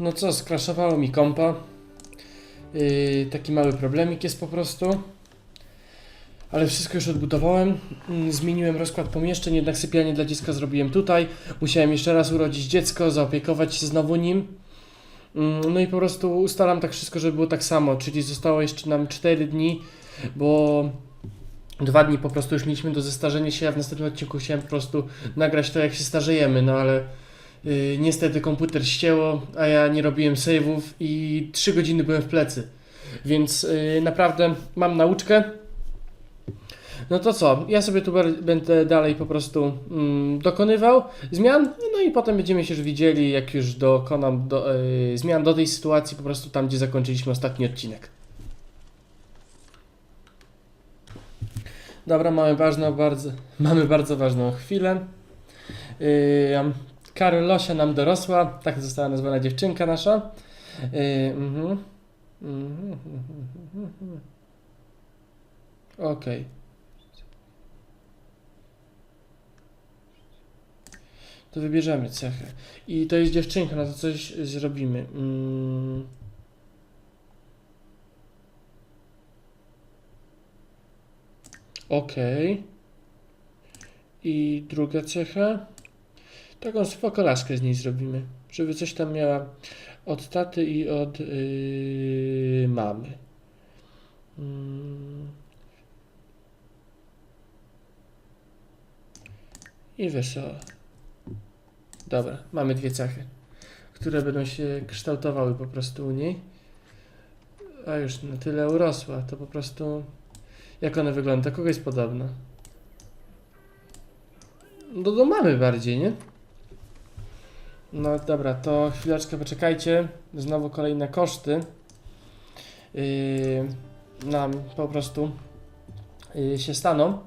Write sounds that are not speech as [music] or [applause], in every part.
No co, skraszowało mi kompa. Yy, taki mały problemik jest po prostu. Ale wszystko już odbudowałem. Mm, Zmieniłem rozkład pomieszczeń, jednak sypialnię dla dziecka zrobiłem tutaj. Musiałem jeszcze raz urodzić dziecko, zaopiekować się znowu nim. Mm, No i po prostu ustalam tak wszystko, żeby było tak samo, czyli zostało jeszcze nam 4 dni, bo dwa dni po prostu już mieliśmy do zestarzenia się, a w następnym odcinku chciałem po prostu nagrać to, jak się starzejemy, no ale niestety komputer ścięło, a ja nie robiłem save'ów i 3 godziny byłem w plecy. Więc yy, naprawdę mam nauczkę. No to co, ja sobie tu będę dalej po prostu mm, dokonywał zmian, no i potem będziemy się już widzieli, jak już dokonam do, yy, zmian do tej sytuacji, po prostu tam, gdzie zakończyliśmy ostatni odcinek. Dobra, mamy ważną, bardzo, [laughs] mamy bardzo ważną chwilę. Yy, Karolosia nam dorosła, tak została nazwana dziewczynka nasza. Yy, mhm. Mhm, mhm, mhm, mhm. Okej. To wybierzemy cechę. I to jest dziewczynka, no to coś zrobimy. Mm. Okej. I druga cecha. Taką swokolaszkę z niej zrobimy. Żeby coś tam miała od taty i od yy, mamy. Mm. I wesoła. Dobra, mamy dwie cechy, które będą się kształtowały po prostu u niej. A już na tyle urosła, to po prostu. Jak ona wygląda? Kogo jest podobna? No do mamy bardziej, nie? No dobra, to chwileczkę poczekajcie. Znowu kolejne koszty. Yy, nam po prostu yy, się staną.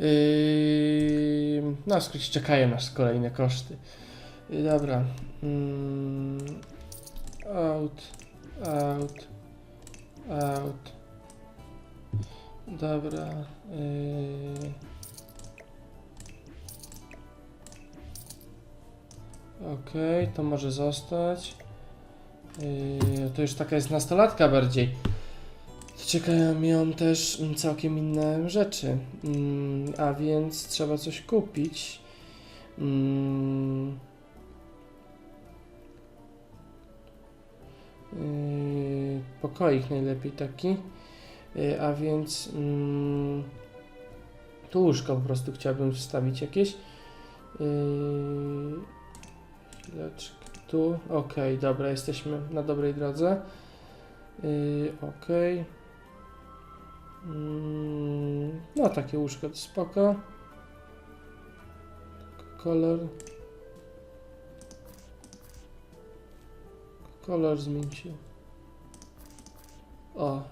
Yy, no, skrócie czekają nas kolejne koszty. Yy, dobra. Mm, out, out, out. Dobra. Yy. Okej, to może zostać. Yy, to już taka jest nastolatka bardziej. Czekają ją też całkiem inne rzeczy. Mm, a więc trzeba coś kupić. Mm. Yy, pokoik najlepiej taki. Yy, a więc mm, tu łóżko po prostu chciałbym wstawić jakieś. Yy, chwileczkę. Tu, okej, dobra, jesteśmy na dobrej drodze. Yy, okej. Mm, No, takie łóżko to spoko. Kolor. Kolor zmień się. O,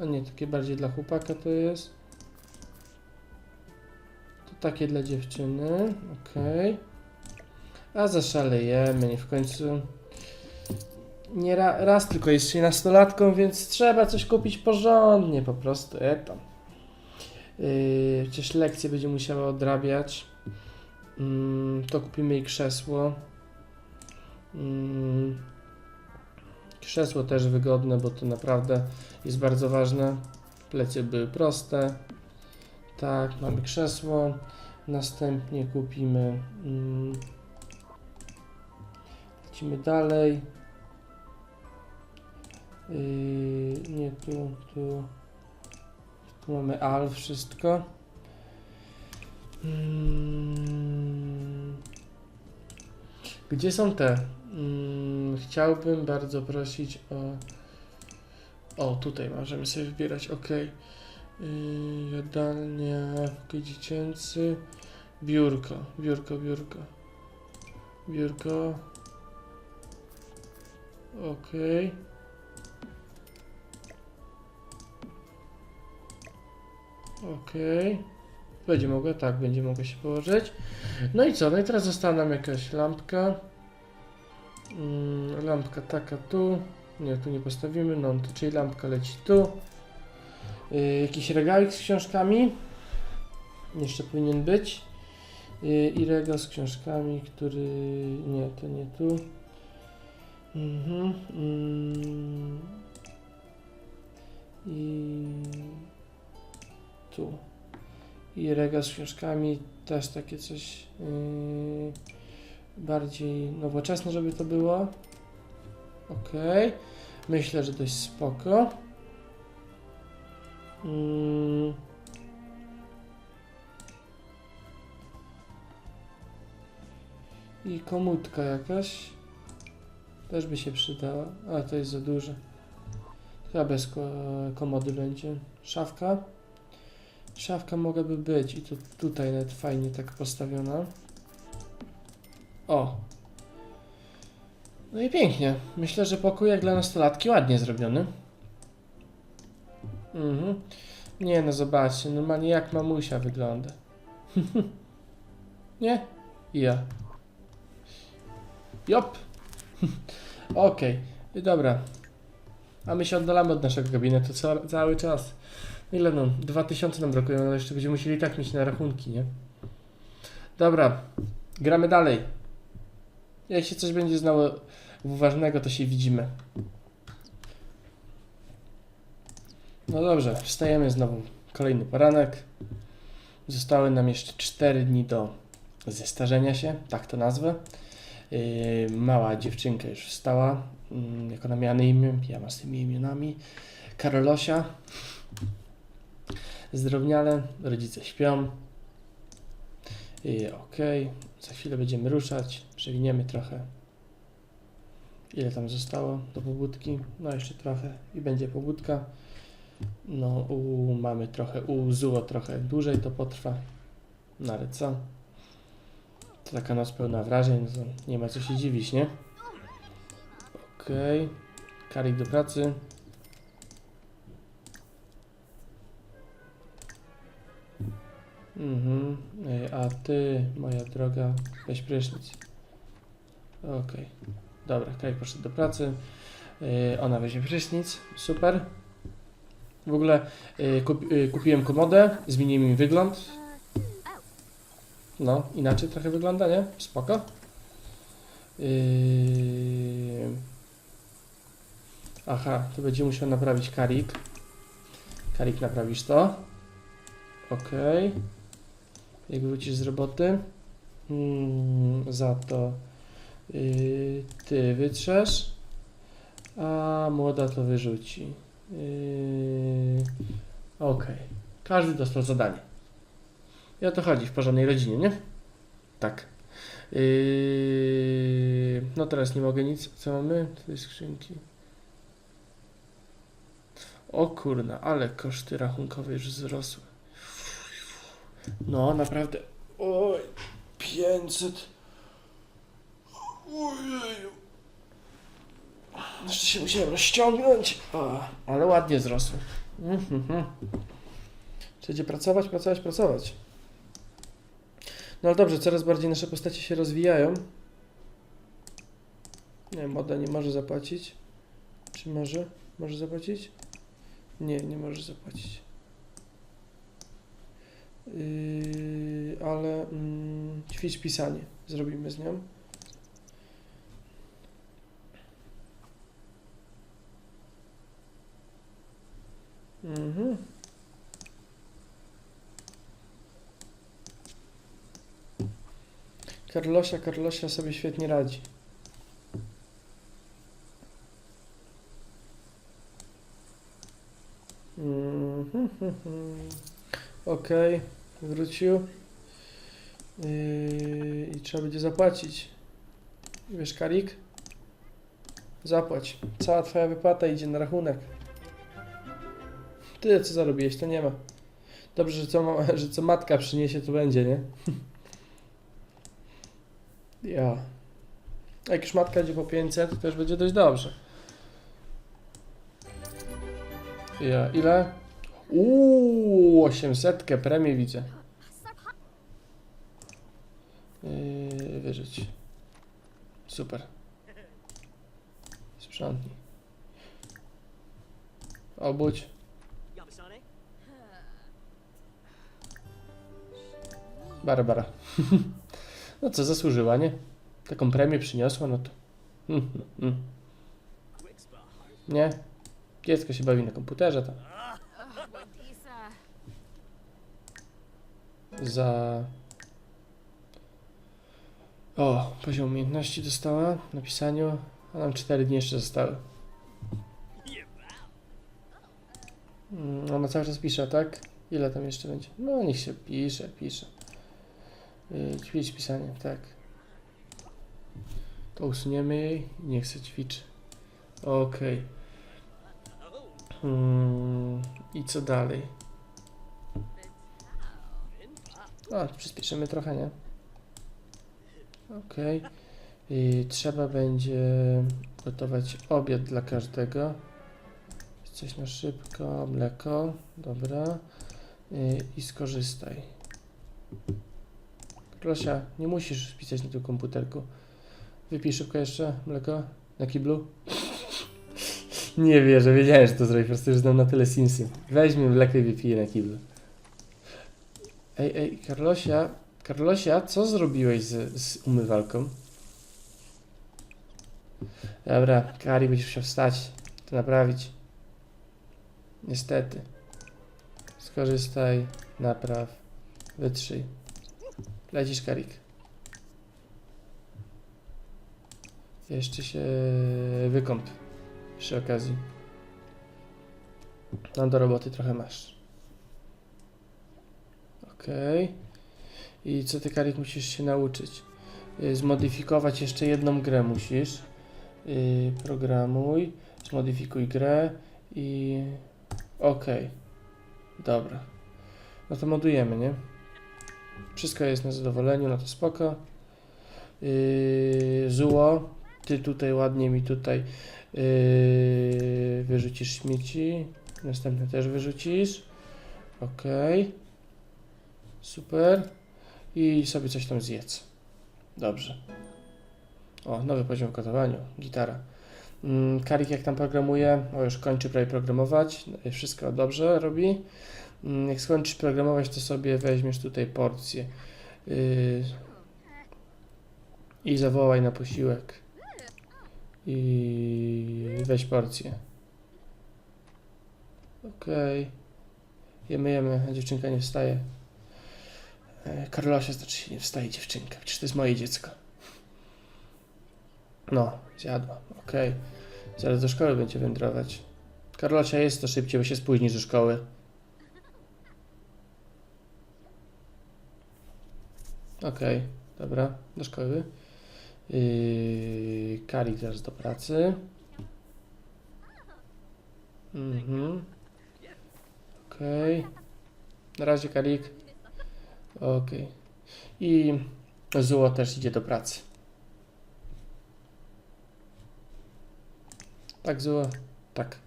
a nie, takie bardziej dla chłopaka to jest. To takie dla dziewczyny, okej. A zaszalejemy, w końcu. Nie ra, raz tylko jest się nastolatką, więc trzeba coś kupić porządnie, po prostu. E tam. Yy, przecież lekcje będzie musiała odrabiać. Mm, to kupimy jej krzesło. Mm, krzesło też wygodne, bo to naprawdę jest bardzo ważne. Plecy były proste. Tak, mamy krzesło. Następnie kupimy. Mm, lecimy dalej. Yy, nie tu, tu. Tu mamy al wszystko. Mm. Gdzie są te? Mm, chciałbym bardzo prosić o. O, tutaj możemy sobie wybierać. Ok. Yy, jadalnia, dziecięcy. Biurko, biurko, biurko. Biurko. Okej. Okej. Będzie mogła, tak, będzie mogła się położyć. No i co? No i teraz została nam jakaś lampka. Mm, lampka taka tu. Nie, tu nie postawimy. No, to, czyli lampka leci tu. Yy, jakiś regalik z książkami. Jeszcze powinien być. Yy, I regał z książkami, który... Nie, to nie tu. Mhm. Mm. I tu. I rega z książkami, też takie coś yy, bardziej nowoczesne, żeby to było. Ok. Myślę, że dość spoko. Mm. I komutka jakaś. Też by się przydała. A, to jest za duże. Chyba bez ko komody będzie. Szafka. Szafka mogłaby być i to tutaj nawet fajnie tak postawiona. O. No i pięknie. Myślę, że pokój jak dla nastolatki ładnie zrobiony. Mhm. Nie no, zobaczcie, normalnie jak mamusia wygląda. [laughs] Nie? Ja. Jop. [laughs] Okej, dobra. A my się oddalamy od naszego gabinetu ca cały czas. Ile no? 2000 nam brakuje, ale jeszcze będziemy musieli tak mieć na rachunki, nie? Dobra, gramy dalej. Się coś będzie znało ważnego, to się widzimy. No dobrze, wstajemy znowu. Kolejny poranek. Zostały nam jeszcze 4 dni do zestarzenia się, tak to nazwę. Yy, mała dziewczynka już wstała, yy, jak ona miała na imię, ja mam z tymi imionami. Karolosia. Zdrowniale, rodzice śpią. Yy, Okej, za chwilę będziemy ruszać, przewiniemy trochę. Ile tam zostało do pobudki? No jeszcze trochę i będzie pobudka. No u mamy trochę, u Zuo trochę dłużej to potrwa. No ale co? Taka noc pełna wrażeń, no nie ma co się dziwić, nie? Okej. Karik do pracy. Mhm. A ty, moja droga, weź prysznic. Okej. Dobra, Karik poszedł do pracy. Ona weźmie prysznic. Super. W ogóle kup, yy, kupiłem komodę, zmieniłem mi wygląd. No, inaczej trochę wygląda, nie? Spoko. Yy... Aha, to będzie musiał naprawić Karik. Karik, naprawisz to. Okej. Jak wrócisz z roboty, mm, za to yy, ty wytrzesz, a młoda to wyrzuci. Yy... Okej. Każdy dostał zadanie. I o to chodzi w porządnej rodzinie, nie? Tak. Yy... No teraz nie mogę nic. Co mamy? Tutaj skrzynki. O kurna, ale koszty rachunkowe już wzrosły. No, naprawdę. Oj, 500. Ojeju. Jeszcze się musiałem rozciągnąć. O, ale ładnie wzrosły. Mhm. Trzeba pracować, pracować, pracować. No ale dobrze, coraz bardziej nasze postacie się rozwijają. Nie wiem, Oda nie może zapłacić. Czy może? Może zapłacić? Nie, nie może zapłacić. Yy, ale mm, ćwicz pisanie. Zrobimy z nią. Mhm. Karlosia, Karlosia sobie świetnie radzi. Mhm, mhm. Okej, wrócił. Yy, I trzeba będzie zapłacić. Wiesz, Karik? Zapłać. Cała twoja wypłata idzie na rachunek. Tyle co zarobiłeś, to nie ma. Dobrze, że co, [laughs] że co matka przyniesie, to będzie, nie? [laughs] Ja. Jak już matka idzie po 500, to już będzie dość dobrze. Ja, ile? Uuu, 800 premię widzę. Yy, wyrzuć. Super. Sprzątnij. Obudź. Barbara. [laughs] no co, zasłużyła, nie? Taką premię przyniosła, no to... Mm, mm, mm. Nie? Dziecko się bawi na komputerze, Ładisa. za... O, poziom umiejętności dostała na pisaniu, a nam 4 dni jeszcze zostały. Ona cały czas pisze, tak? Ile tam jeszcze będzie? No, niech się pisze, pisze. Yy, ćwicz pisanie, tak. To usuniemy jej, niech się ćwiczy. Okej. Mm, I co dalej? No, przyspieszymy trochę, nie? Okej. I Trzeba będzie gotować obiad dla każdego. Coś na szybko, mleko, dobra. Y, I skorzystaj. Prosia, nie musisz pisać na tym komputerku. Wypij szybko jeszcze mleko na kiblu. Nie wierzę, wiedziałem, że to zrobi, po prostu już znam na tyle Simsy. Weźmy mleko i wypiję na kiblu. Ej, ej, Karlosia, Karlosia, co zrobiłeś z, z umywalką? Dobra, Kari, będziesz musiał wstać, to naprawić. Niestety. Skorzystaj, napraw, wytrzyj. Lecisz, Karik. Jeszcze się wykąp przy okazji. No do roboty trochę masz. Okej. I co ty, Karik, musisz się nauczyć? Y, Zmodyfikować jeszcze jedną grę musisz. Y, Programuj, zmodyfikuj grę i... Okej. Dobra. No to modujemy, nie? Wszystko jest na zadowoleniu, no to spoko. Yy, ty tutaj ładnie mi tutaj yy, wyrzucisz śmieci. Następne też wyrzucisz. Okej. Super. I sobie coś tam zjedz. Dobrze. O, nowy poziom w gotowaniu. Gitara. Mm, Karik jak tam programuje, o już kończy prawie programować. Wszystko dobrze robi. Mm, Jak skończysz programować, to sobie weźmiesz tutaj porcję. Yy, I zawołaj na posiłek. I weź porcję. Okej. Jemy, jemy, a dziewczynka nie wstaje. E, Karlosia znaczy się nie wstaje dziewczynka, przecież to jest moje dziecko. No, zjadła, okej. Zaraz do szkoły będzie wędrować. Karlosia jest to szybciej, bo się spóźnisz do szkoły. Okej, dobra, do szkoły. Yy, do pracy. Mhm. Okej. Na razie Karik. Okej. I Zuło też idzie do pracy. Tak, Zuło? Tak.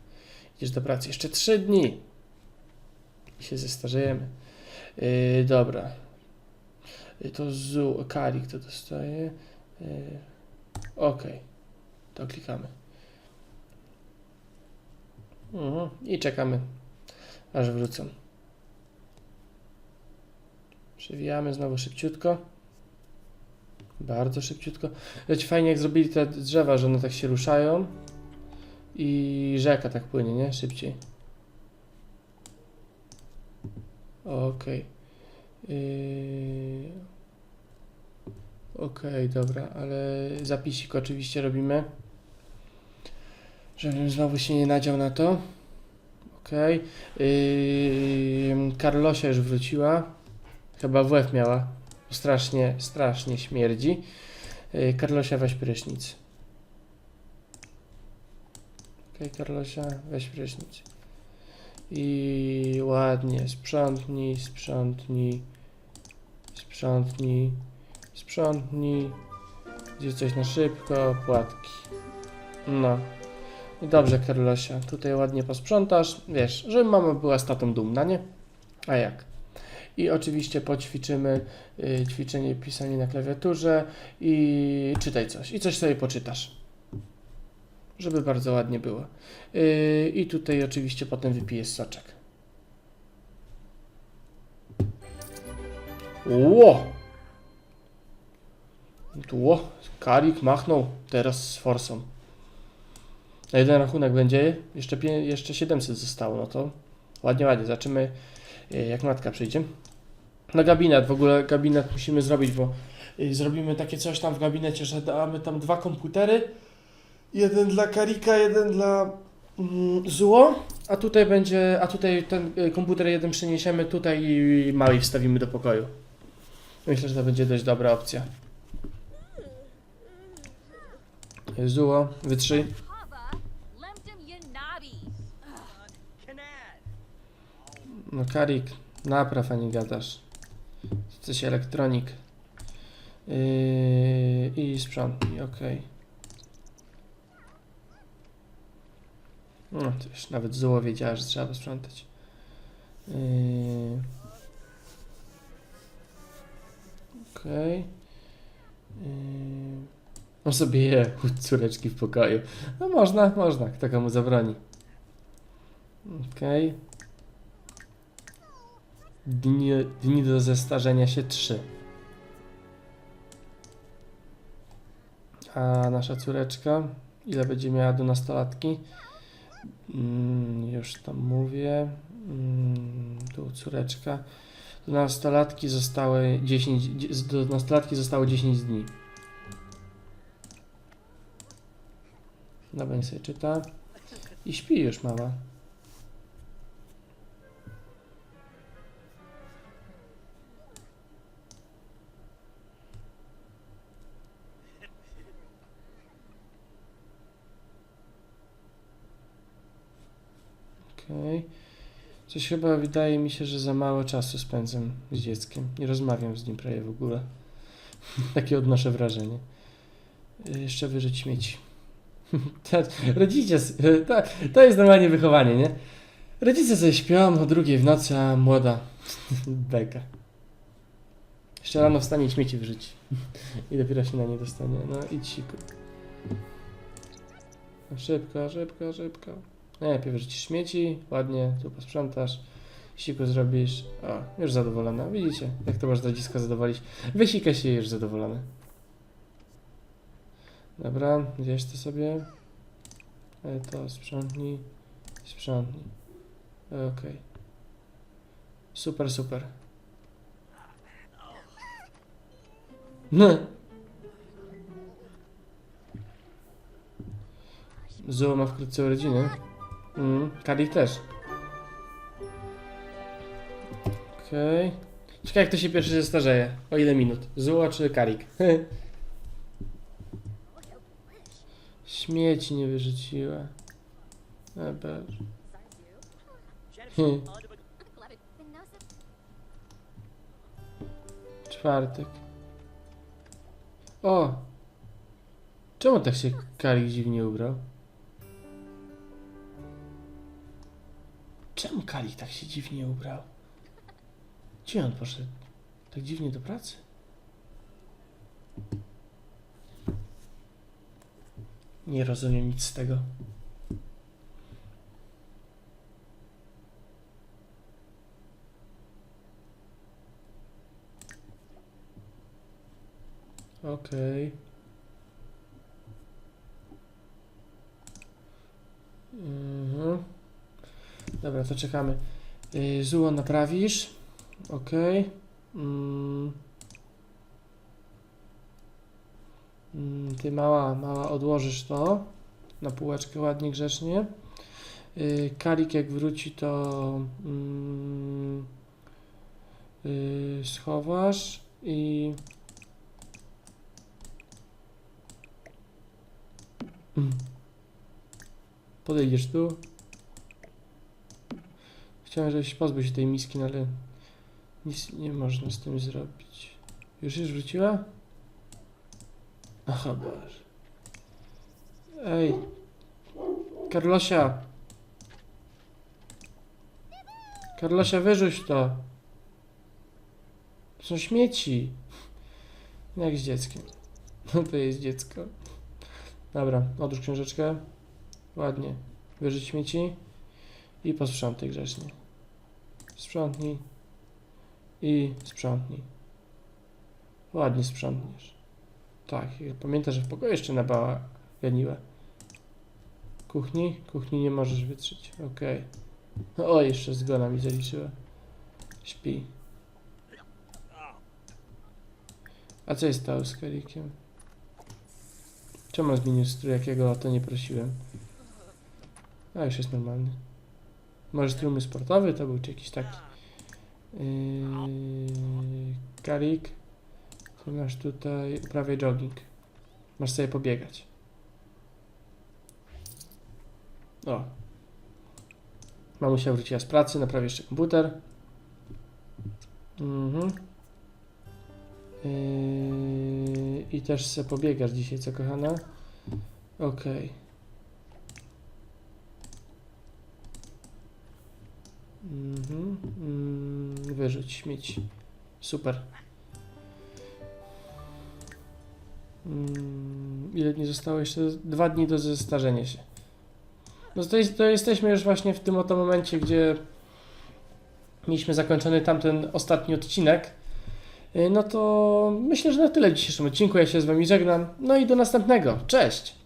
Idziesz do pracy. Jeszcze trzy dni. I się zestarzejemy. Yy, dobra. Yy, to Zu, Karik to dostaje. Yy, Okej. To klikamy. Mhm. I czekamy, aż wrócą. Przewijamy znowu szybciutko. Bardzo szybciutko. Wiecie, fajnie jak zrobili te drzewa, że one tak się ruszają. I rzeka tak płynie, nie? Szybciej. Okej. Yy... Okej, dobra, ale zapisik oczywiście robimy. Żebym znowu się nie nadział na to. Okej. Yy... Karlosia już wróciła. Chyba w łeb miała. Strasznie, strasznie śmierdzi. Yy, Karlosia, weź prysznic. Okej, Karlosia, weź prysznic. I ładnie, sprzątnij, sprzątnij, sprzątnij, sprzątnij. Gdzie coś na szybko, płatki. No. I dobrze, Karlosia, tutaj ładnie posprzątasz. Wiesz, żeby mama była z tatą dumna, nie? A jak? I oczywiście poćwiczymy y, ćwiczenie pisanie na klawiaturze i czytaj coś. I coś sobie poczytasz. Żeby bardzo ładnie było. Y, I tutaj oczywiście potem wypijesz soczek. Ło! Tło, Karik machnął teraz z forsą. Na jeden rachunek będzie, jeszcze, jeszcze 700 zostało, no to ładnie, ładnie, zobaczymy y, jak matka przyjdzie. Na gabinet, w ogóle gabinet musimy zrobić, bo y, zrobimy takie coś tam w gabinecie, że damy tam dwa komputery, jeden dla Karika, jeden dla mm, a tutaj będzie, a tutaj ten y, komputer jeden przeniesiemy tutaj i mały wstawimy do pokoju. Myślę, że to będzie dość dobra opcja. Zuo, wytrzyj. No Karik, napraw, a nie gadasz. Coś elektronik. Yy, I sprzątnij, okej. No to już nawet Zuło wiedziała, że trzeba posprzątać. Yy. Okej. Yy. On sobie je córeczki w pokoju. No można, można, kto komu zabroni. Okej. Dni, dni do zestarzenia się 3. A nasza córeczka, ile będzie miała do nastolatki? Mm, już tam mówię. Mm, tu córeczka. Do nastolatki zostały 10, dzie- do nastolatki zostało 10 dni. Dobra, niech sobie czyta. I śpi już mała. Okej. Coś chyba wydaje mi się, że za mało czasu spędzam z dzieckiem. Nie rozmawiam z nim prawie w ogóle. [laughs] Takie odnoszę wrażenie. Y, Jeszcze wyrzuć śmieci. [laughs] S- [laughs] to, to jest normalnie wychowanie, nie? Rodzice sobie śpią o drugiej w nocy, a młoda beka. Jeszcze rano wstanie i śmieci wyrzuci. I dopiero się na nie dostanie. No idź siku. No Szybko, szybko, szybko. Najlepiej wyrzucisz śmieci, ładnie, tu posprzątasz, siku zrobisz. O, już zadowolona. Widzicie, jak to można dziecko zadowolić. Wysika się już zadowolone. Dobra, gdzieś to sobie. E, To sprzątnij, sprzątnij. Okej. Super, super. No. Zoo ma wkrótce urodziny. Mm, Karik też. Okej. Ciekawe jak to się pierwszy zestarzeje. O ile minut? Zuo czy Karik? [laughs] Śmieci nie wyrzuciła. Hmm. [laughs] Czwartek. O! Czemu tak się Karik dziwnie ubrał? Czemu Kalik tak się dziwnie ubrał? Gdzie on poszedł? Tak dziwnie do pracy? Nie rozumiem nic z tego. Okej. Mhm. Dobra, to czekamy. Yy, naprawisz. Ok. Mm. Mm, Ty mała, mała odłożysz to na półeczkę ładnie, grzecznie. Yy, Kalik jak wróci to mm, yy, schowasz i podejdziesz tu. Chciałem, żebyś pozbył się tej miski, no ale nic nie można z tym zrobić. Już już wróciła? Aha, Boże. Ej. Karlosia. Karlosia, wyrzuć to. To są śmieci. Jak z dzieckiem. No to jest dziecko. Dobra, odłóż książeczkę. Ładnie. Wyrzuć śmieci. I posprzątaj grzecznie. Sprzątnij. I sprzątnij. Ładnie sprzątniesz. Tak, pamiętaj, że w pokoju jeszcze nabała ganiła. Kuchni? Kuchni nie możesz wytrzeć. Okej. O, jeszcze zgona mi zaliczyła. Śpi. A co jest stało z Karikiem? Czemu zmienił strój, jakiego o to nie prosiłem? A, już jest normalny. Może strój sportowy to był, czy jakiś taki. Yy, Karik. Masz tutaj, uprawiaj jogging. Masz sobie pobiegać. O. Mamusia wróciła z pracy, naprawi jeszcze komputer. Mhm. Yy, I też se pobiegasz dzisiaj, co kochana? Okej. Mhm. Mm, wyrzuć śmieć. Super. Mm, ile dni zostało? Jeszcze dwa dni do zestarzenia się. No to, jest, to jesteśmy już właśnie w tym oto momencie, gdzie mieliśmy zakończony tamten ostatni odcinek. Yy, No to myślę, że na tyle w dzisiejszym odcinku. Ja się z Wami żegnam. No i do następnego. Cześć!